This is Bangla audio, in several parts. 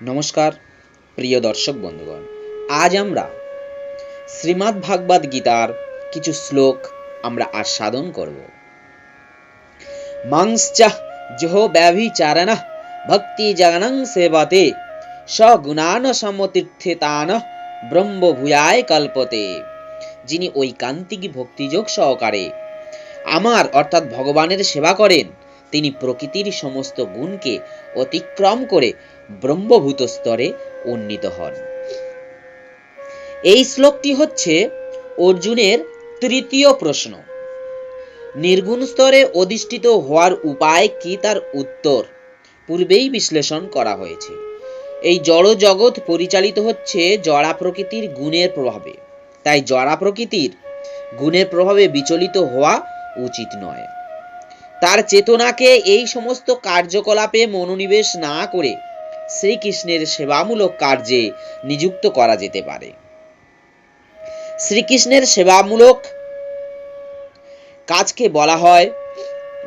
নমস্কার, প্রিয় দর্শক বন্ধুগণ। আজ আমরা শ্রীমদ্ ভাগবত গীতার কিছু শ্লোক আমরা আস্বাদন করব। মাংশ্চ জহ ব্যভিচারণ ভক্তি জগনং সেবতে সগুণান সমতীর্থিতান ব্রহ্ম ভূয়ায় কল্পতে। যিনি ঐকান্তিক ভক্তিযোগ সহকারে আমার অর্থাৎ ভগবানের সেবা করেন, তিনি প্রকৃতির সমস্ত গুণকে অতিক্রম করে ব্রহ্মভূত স্তরে উন্নীত হন। এই শ্লোকটি হচ্ছে অর্জুনের তৃতীয় প্রশ্ন। নির্গুণ স্তরে অধিষ্ঠিত হওয়ার উপায় কি তার উত্তর পূর্বেই বিশ্লেষণ করা হয়েছে। এই জড় জগৎ পরিচালিত হচ্ছে জড়া প্রকৃতির গুণের প্রভাবে। তাই জড়া প্রকৃতির গুণের প্রভাবে বিচলিত হওয়া উচিত নয়। তার চেতনাকে এই সমস্ত কার্যকলাপে মনোনিবেশ না করে শ্রীকৃষ্ণের সেবামূলক কার্যে নিযুক্ত করা যেতে পারে। শ্রীকৃষ্ণের সেবামূলক কাজকে বলা হয়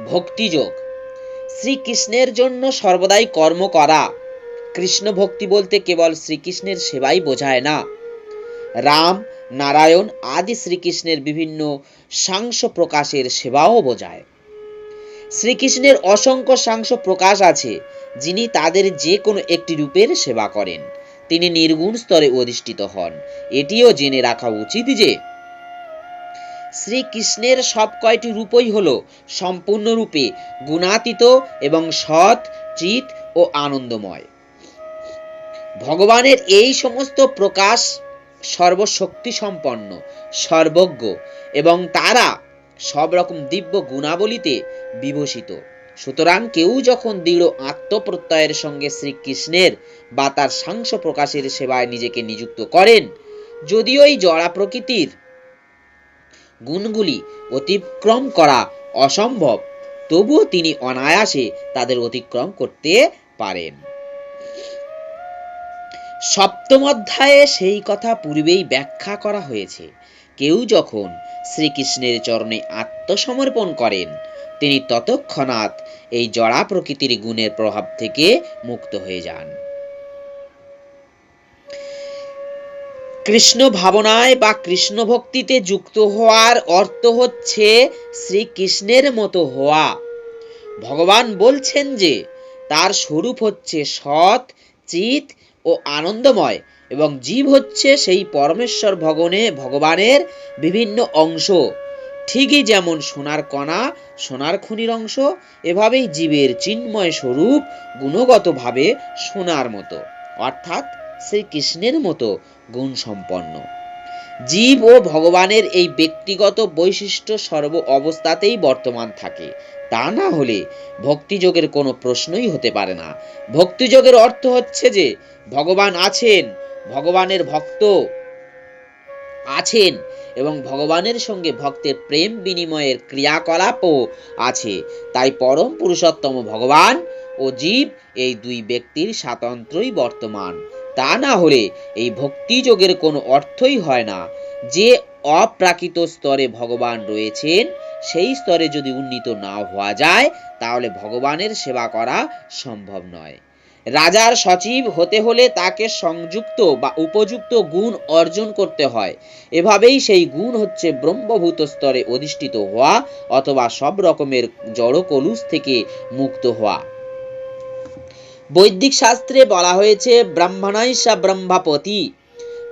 ভক্তিযোগ। শ্রীকৃষ্ণের জন্য সর্বদাই কর্ম করা কৃষ্ণ ভক্তি বলতে কেবল শ্রীকৃষ্ণের সেবাই বোঝায় না। রাম, নারায়ণ আদি শ্রীকৃষ্ণের বিভিন্ন সাংস প্রকাশের সেবাও বোঝায়। শ্রীকৃষ্ণের অসংখ্য সাংস প্রকাশ আছে, যিনি তাদের যে কোনো একটি রূপের সেবা করেন। তিনি নির্গুণ স্তরে অধিষ্ঠিত হন। এটিও জেনে রাখা উচিত যে শ্রীকৃষ্ণের সব কয়টি রূপই হল সম্পূর্ণরূপে গুণাতীত এবং সৎ, চিত ও আনন্দময়। ভগবানের এই সমস্ত প্রকাশ সর্বশক্তি সম্পন্ন সর্বজ্ঞ এবং তারা সব রকম দিব্য গুণাবলীতে বিভূষিত। সুতরাং কেউ যখন দৃঢ় আত্মপ্রত্যয়ের সঙ্গে শ্রীকৃষ্ণের বা তার সাংস প্রকাশের সেবায় নিজেকে নিযুক্ত করেন, যদিও এই জড়া প্রকৃতির গুণগুলি অতিক্রম করা অসম্ভব, তবুও তিনি অনায়াসে তাদের অতিক্রম করতে পারেন। সপ্তম অধ্যায়ে সেই কথা পূর্বেই ব্যাখ্যা করা হয়েছে। কেউ যখন শ্রীকৃষ্ণের চরণে আত্মসমর্পণ করেন তিনি ততক্ষণাৎ এই জড়া প্রকৃতির গুণের প্রভাব থেকে মুক্ত হয়ে যান। কৃষ্ণ ভাবনায় বা কৃষ্ণ ভক্তিতে যুক্ত হওয়ার অর্থ হচ্ছে শ্রীকৃষ্ণের মতো হওয়া। ভগবান বলছেন যে, তার স্বরূপ হচ্ছে সৎ, চিত ও আনন্দময় এবং জীব হচ্ছে সেই পরমেশ্বর ভগনে, ভগবানের বিভিন্ন অংশ। ঠিকই যেমন সোনার কণা, সোনার খনির অংশ, এভাবেই জীবের চিন্ময় স্বরূপ গুণগতভাবে সোনার মতো, অর্থাৎ শ্রীকৃষ্ণের মতো গুণ সম্পন্ন জীব ও ভগবানের এই ব্যক্তিগত বৈশিষ্ট্য সর্ব অবস্থাতেই বর্তমান থাকে। তা না হলে ভক্তিযোগের কোনো প্রশ্নই হতে পারে না। ভক্তিযোগের অর্থ হচ্ছে যে, ভগবান আছেন, ভগবানের ভক্ত আছেন এবং ভগবানের সঙ্গে ভক্তের প্রেম বিনিময়ের ক্রিয়াকলাপও আছে। তাই পরম পুরুষোত্তম ভগবান ও জীব এই দুই ব্যক্তির স্বাতন্ত্রই বর্তমান। তা না হলে এই ভক্তিযোগের কোনো অর্থই হয় না। যে অপ্রাকৃত স্তরে ভগবান রয়েছেন, সেই স্তরে যদি উন্নীত না হওয়া যায়, তাহলে ভগবানের সেবা করা সম্ভব নয়। রাজার সচিব হতে হলে তাকে সংযুক্ত বা উপযুক্ত গুণ অর্জন করতে হয়। এভাবেই সেই গুণ হচ্ছে ব্রহ্মভূত স্তরে অধিষ্ঠিত হওয়া অথবা সব রকমের জড় কলুষ থেকে মুক্ত হওয়া। বৈদিক শাস্ত্রে বলা হয়েছে ব্রাহ্মণাইসা ব্রহ্মাপতি,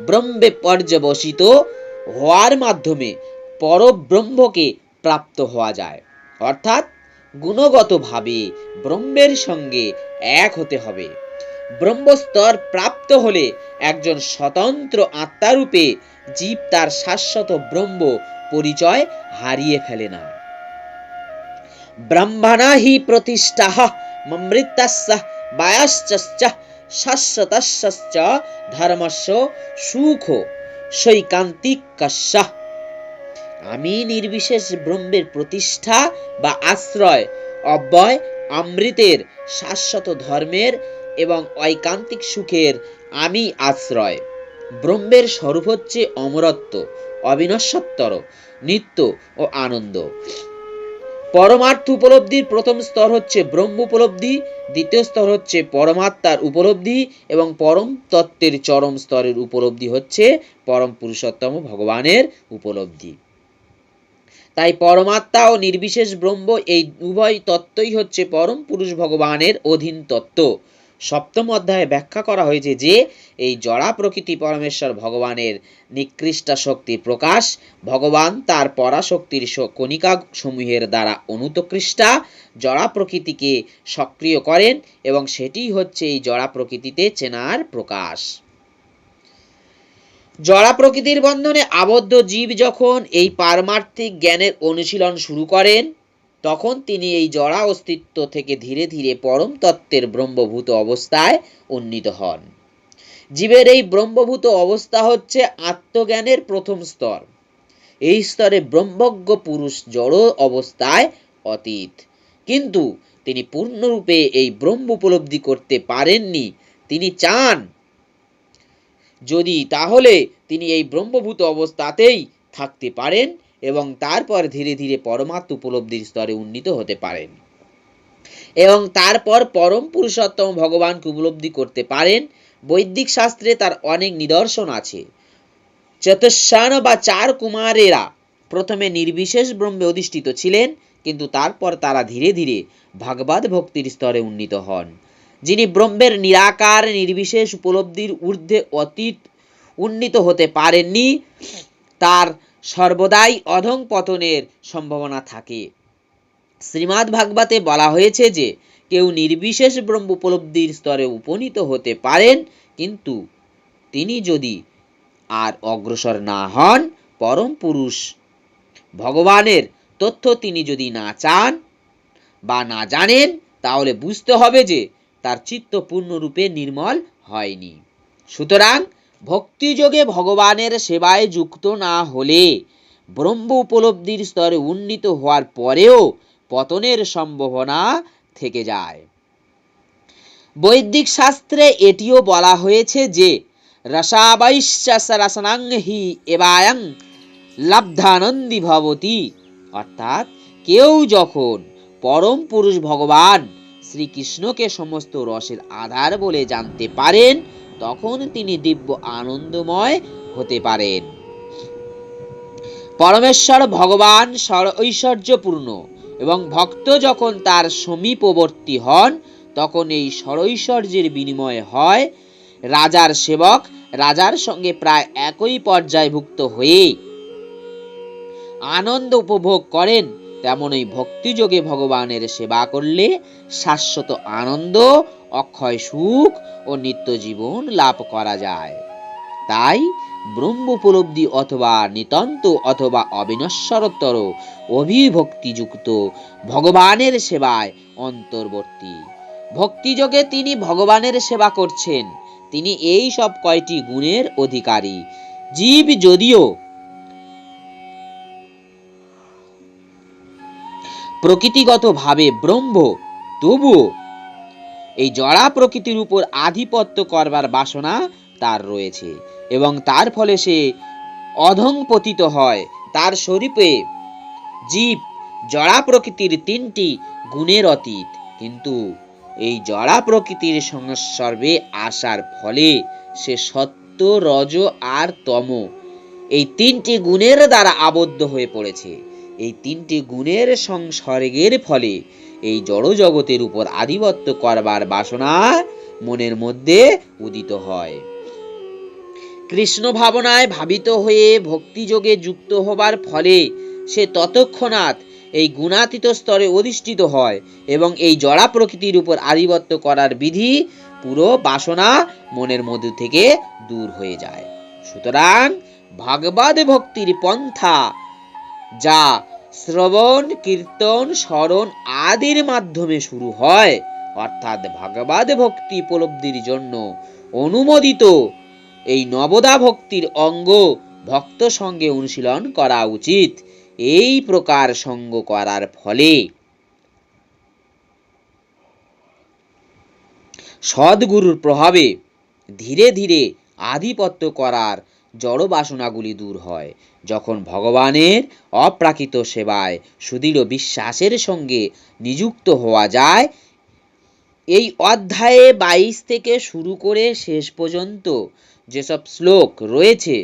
ব্রহ্মে পর্যবসিত হওয়ার মাধ্যমে পরব্রহ্মকে প্রাপ্ত হওয়া যায়। অর্থাৎ গুণগতভাবে ব্রহ্মের সঙ্গে এক হতে হবে। ব্রহ্মস্তর প্রাপ্ত হলে একজন স্বতন্ত্র আত্মারূপে জীব তার শাশ্বত ব্রহ্ম পরিচয় হারিয়ে ফেলে না। ব্রহ্মণা হি প্রতিষ্ঠা মমৃতাস্য বায়াশ্চ শাশ্বতশ্চ ধর্মস্য সুখ সৈকান্তিক আমি নির্বিশেষ ব্রহ্মের প্রতিষ্ঠা বা আশ্রয়, অব্যয় অমৃতের শাশ্বত ধর্মের এবং ঐকান্তিক সুখের আমি আশ্রয়। ব্রহ্মের স্বরূপ হচ্ছে অমরত্ব, অবিনশ্বত্তর, নিত্য ও আনন্দ। পরমার্থ উপলব্ধির প্রথম স্তর হচ্ছে ব্রহ্ম উপলব্ধি, দ্বিতীয় স্তর হচ্ছে পরমাত্মার উপলব্ধি এবং পরম তত্ত্বের চরম স্তরের উপলব্ধি হচ্ছে পরম পুরুষোত্তম ভগবানের উপলব্ধি। তাই পরমাত্মা ও নির্বিশেষ ব্রহ্ম এই উভয় তত্ত্বই হচ্ছে পরম পুরুষ ভগবানের অধীন তত্ত্ব। সপ্তম অধ্যায়ে ব্যাখ্যা করা হয়েছে যে, এই জড়া প্রকৃতি পরমেশ্বর ভগবানের নিকৃষ্ট শক্তি প্রকাশ, ভগবান তার পরাশক্তির কণিকা সমূহের দ্বারা অনুতকৃষ্টা, জড়া প্রকৃতিকে সক্রিয় করেন এবং সেটি হচ্ছে এই জড়া প্রকৃতিতে চেনার প্রকাশ। জড়া প্রকৃতির বন্ধনে আবদ্ধ জীব যখন এই পারমার্থিক জ্ঞানের অনুশীলন শুরু করেন, তখন তিনি এই জড়া অস্তিত্ব থেকে ধীরে ধীরে পরম তত্ত্বের ব্রহ্মভূত অবস্থায় উন্নীত হন। জীবের এই ব্রহ্মভূত অবস্থা হচ্ছে আত্মজ্ঞানের প্রথম স্তর। এই স্তরে ব্রহ্মজ্ঞ পুরুষ জড় অবস্থায় অতীত। কিন্তু তিনি পূর্ণরূপে এই ব্রহ্ম উপলব্ধি করতে পারেননি। তিনি চান যদি তাহলে তিনি এই ব্রহ্মভূত অবস্থাতেই থাকতে পারেন এবং তারপর ধীরে ধীরে পরমাত্ম উপলব্ধির স্তরে উন্নীত হতে পারেন। এবং তারপর পরম পুরুষোত্তম ভগবানকে উপলব্ধি করতে পারেন। বৈদিক শাস্ত্রে তার অনেক নিদর্শন আছে। চতুষ্যান বা চার কুমারেরা প্রথমে নির্বিশেষ ব্রহ্মে অধিষ্ঠিত ছিলেন, কিন্তু তারপর তারা ধীরে ধীরে ভাগবত ভক্তির স্তরে উন্নীত হন। যিনি ব্রহ্মের নিরাকার, নির্বিশেষ উপলব্ধির ঊর্ধ্বে অতীত উন্নীত হতে পারেননি, তার সর্বদাই অধং পতনের সম্ভাবনা থাকে। শ্রীমাদ ভাগবতে বলা হয়েছে যে, কেউ নির্বিশেষ ব্রহ্ম উপলব্ধির স্তরে উপনীত হতে পারেন, কিন্তু তিনি যদি আর অগ্রসর না হন, পরম পুরুষ ভগবানের তথ্য তিনি যদি না চান বা না জানেন, তাহলে বুঝতে হবে যে তার চিত্ত পূর্ণরূপে নির্মল হয়নি। সুতরাং ভক্তিযোগে ভগবানের সেবায় যুক্ত না হলে ব্রহ্ম উপলব্ধির স্তরে উন্নীত হওয়ার পরেও পতনের সম্ভাবনা থেকে যায়। বৈদিক শাস্ত্রে এটিও বলা হয়েছে যে রসাবৈশ্চরসনাং হি এবায়ং লব্ধানন্দী ভবতি। অর্থাৎ কেউ যখন পরম পুরুষ ভগবান শ্রীকৃষ্ণকে সমস্ত রসের আধার বলে জানতে পারেন, তখন তিনি দিব্য আনন্দময় হতে পারেন। পরমেশ্বর ভগবান ঐশ্বর্যপূর্ণ এবং ভক্ত যখন তার সমীপবর্তী হন, তখন এই সরৈশ্বর্যের বিনিময় হয়, রাজার সেবক রাজার সঙ্গে প্রায় একই পর্যায়ভুক্ত হয়ে আনন্দ উপভোগ করেন। তেমনই ভক্তিযোগে ভগবানের সেবা করলে শাশ্বত আনন্দ, অক্ষয় সুখ ও নিত্য জীবন লাভ করা যায়। তাই ব্রহ্ম উপলব্ধি অথবা নিতন্ত অথবা অবিনশ্বরতর অভিভক্তিযুক্ত ভগবানের সেবায় অন্তর্বর্তী। ভক্তিযোগে তিনি ভগবানের সেবা করছেন। তিনি এই সব কয়টি গুণের অধিকারী। জীব যদিও প্রকৃতিগতভাবে ব্রহ্ম, তবুও এই জড়া প্রকৃতির উপর আধিপত্য করবার বাসনা তার রয়েছে এবং তার ফলে সে অধং পতিত হয়। তার শরীরে জীব জড়া প্রকৃতির তিনটি গুণের অতীত। কিন্তু এই জড়া প্রকৃতির সংসর্গে আসার ফলে সে সত্য, রজ আর তম এই তিনটি গুণের দ্বারা আবদ্ধ হয়ে পড়েছে। এই তিনটি গুণের সংসর্গের ফলে এই জড় জগতের উপর আধিপত্য করবার বাসনা মনের মধ্যে উদিত হয়। কৃষ্ণ ভাবনায় ভাবিত হয়ে ভক্তিযোগে যুক্ত হবার ফলে সে ততক্ষণাৎ এই গুণাতীত স্তরে অধিষ্ঠিত হয় এবং এই জড়া প্রকৃতির উপর আধিপত্য করার বিধি পুরো বাসনা মনের মধ্যে থেকে দূর হয়ে যায়। সুতরাং ভাগবত ভক্তির পন্থা যা শ্রবণ, কীর্তন, স্মরণ আদির মাধ্যমে শুরু হয়। অর্থাৎ ভাগবাদ ভক্তি উপলব্ধির জন্য অনুমোদিত এই নবদা ভক্তির অঙ্গ ভক্ত সঙ্গে অনুশীলন করা উচিত। এই প্রকার সঙ্গ করার ফলে সদ্গুরুর প্রভাবে ধীরে ধীরে আধিপত্য করার জড় বাসনাগুলি দূর হয়, যখন ভগবানের অপ্রাকৃত সেবায় সুদৃঢ় বিশ্বাসের সঙ্গে নিযুক্ত হওয়া যায়। এই অধ্যায়ে বাইশ থেকে শুরু করে শেষ পর্যন্ত যেসব শ্লোক রয়েছে,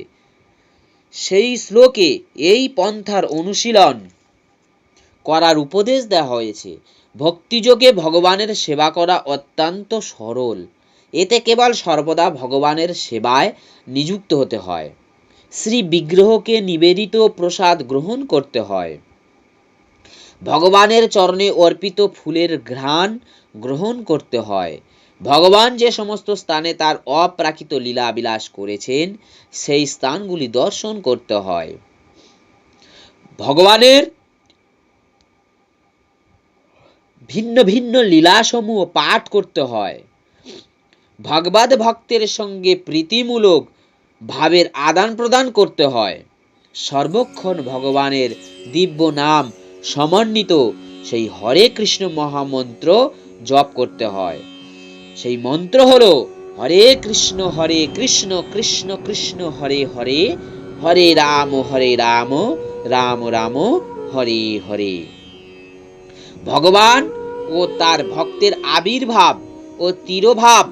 সেই শ্লোকে এই পন্থার অনুশীলন করার উপদেশ দেওয়া হয়েছে। ভক্তিযোগে ভগবানের সেবা করা অত্যন্ত সরল। এতে কেবল সর্বদা ভগবানের সেবায় নিযুক্ত হতে হয়। শ্রী বিগ্রহকে নিবেদিত প্রসাদ গ্রহণ করতে হয়। ভগবানের চরণে অর্পিত ফুলের ঘ্রাণ গ্রহণ করতে হয়। ভগবান যে সমস্ত স্থানে তার অপ্রাকৃত লীলা বিলাস করেছেন, সেই স্থানগুলি দর্শন করতে হয়। ভগবানের ভিন্ন ভিন্ন লীলাসমূহ পাঠ করতে হয়। ভগবত ভক্তের সঙ্গে প্রীতিমূলক ভাবের আদান প্রদান করতে হয়। সর্বক্ষণ ভগবানের দিব্য নাম সমন্বিত সেই হরে কৃষ্ণ মহামন্ত্র জপ করতে হয়। সেই মন্ত্র হলো হরে কৃষ্ণ হরে কৃষ্ণ কৃষ্ণ কৃষ্ণ, হরে হরে হরে রাম হরে রাম রাম রাম, হরে হরে। ভগবান ও তার ভক্তের আবির্ভাব ও তিরোভাব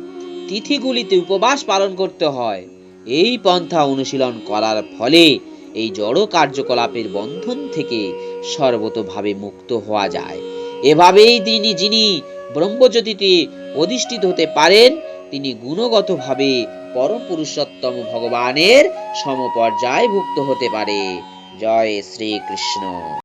তিথিগুলিতে উপবাস পালন করতে হয়। এই পন্থা অনুশীলন করার ফলে এই জড় কার্যকলাপের বন্ধন থেকে সর্বতভাবে মুক্ত হওয়া যায়। এভাবেই তিনি, যিনি ব্রহ্মজ্যোতিতে অধিষ্ঠিত হতে পারেন, তিনি গুণগতভাবে পরম পুরুষোত্তম ভগবানের সমপর্যায়ভুক্ত হতে পারে। জয় শ্রীকৃষ্ণ।